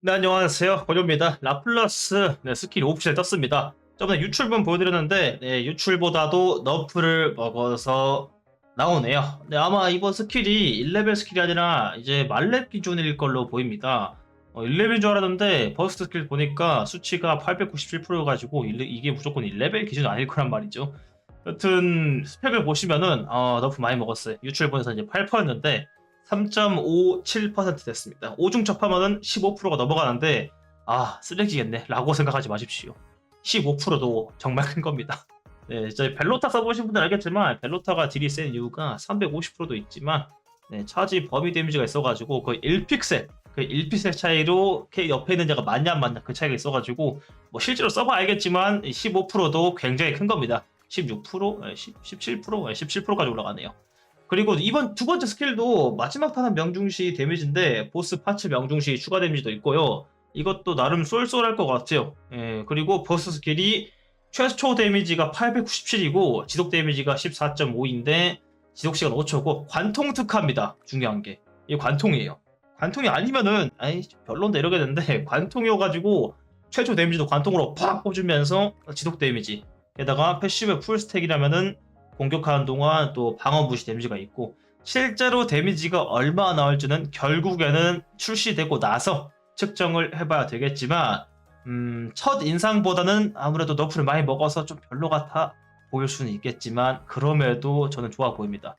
네, 안녕하세요. 고조입니다. 라플러스 네, 스킬 오피셜 떴습니다. 저번에 유출본 보여드렸는데 네, 유출보다도 너프를 먹어서 나오네요. 네, 아마 이번 스킬이 1레벨 스킬이 아니라 이제 말렙 기준일 걸로 보입니다. 어, 1레벨인 줄 알았는데 버스트 스킬 보니까 수치가 897%여가지고 이게 무조건 1레벨 기준 아닐 거란 말이죠. 여튼 스펙을 보시면은 어, 너프 많이 먹었어요. 유출본에서 이제 8%였는데 3.57% 됐습니다. 오중 접하면은 15%가 넘어가는데 아 쓰레기겠네 라고 생각하지 마십시오. 15%도 정말 큰 겁니다. 네, 저희 벨로타 써보신 분들 알겠지만 벨로타가 딜이 센 이유가 350%도 있지만 네, 차지 범위 데미지가 있어가지고 그 1픽셀 그 1픽셀 차이로 옆에 있는 자가 맞냐 안 맞냐 그 차이가 있어가지고 뭐 실제로 써봐 알겠지만 15%도 굉장히 큰 겁니다. 16%, 10, 17%, 17%까지 올라가네요. 그리고 이번 두 번째 스킬도 마지막 타는 명중시 데미지인데 보스 파츠 명중시 추가 데미지도 있고요. 이것도 나름 쏠쏠할 것 같아요. 예, 그리고 보스 스킬이 최초 데미지가 897이고 지속 데미지가 14.5인데 지속 시간 5초고 관통 특화입니다. 중요한 게. 이 관통이에요. 관통이 아니면은 아이 별론데 이러게 되는데 관통이어가지고 최초 데미지도 관통으로 팍 꽂으면서 지속 데미지 게다가 패시브 풀 스택이라면은 공격하는 동안 또 방어 무시 데미지가 있고 실제로 데미지가 얼마 나올지는 결국에는 출시되고 나서 측정을 해봐야 되겠지만 음, 첫 인상보다는 아무래도 너프를 많이 먹어서 좀 별로 같아 보일 수는 있겠지만 그럼에도 저는 좋아 보입니다.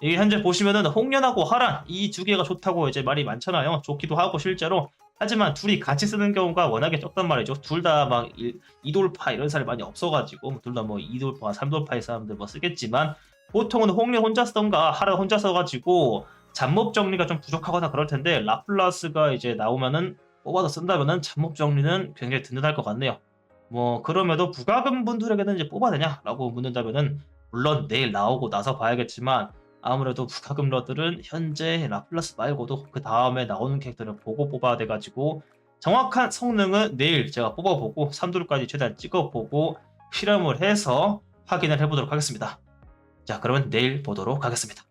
이게 현재 보시면은 홍련하고 하란 이 두 개가 좋다고 이제 말이 많잖아요. 좋기도 하고 실제로 하지만 둘이 같이 쓰는 경우가 워낙에 적단 말이죠. 둘 다 막 이돌파 이런 사람이 많이 없어가지고 둘 다 뭐 이돌파, 삼돌파의 사람들 뭐 쓰겠지만 보통은 홍련 혼자 쓰던가 하라 혼자 써가지고 잡몹 정리가 좀 부족하거나 그럴 텐데 라플라스가 이제 나오면은 뽑아서 쓴다면은 잡몹 정리는 굉장히 든든할 것 같네요. 뭐 그럼에도 부가금 분들에게는 이제 뽑아야 되냐라고 묻는다면은 물론 내일 나오고 나서 봐야겠지만 아무래도 부가금러들은 현재 라플라스 말고도 그 다음에 나오는 캐릭터를 보고 뽑아야 돼가지고 정확한 성능은 내일 제가 뽑아보고 3돌까지 최대한 찍어보고 실험을 해서 확인을 해보도록 하겠습니다. 자 그러면 내일 보도록 하겠습니다.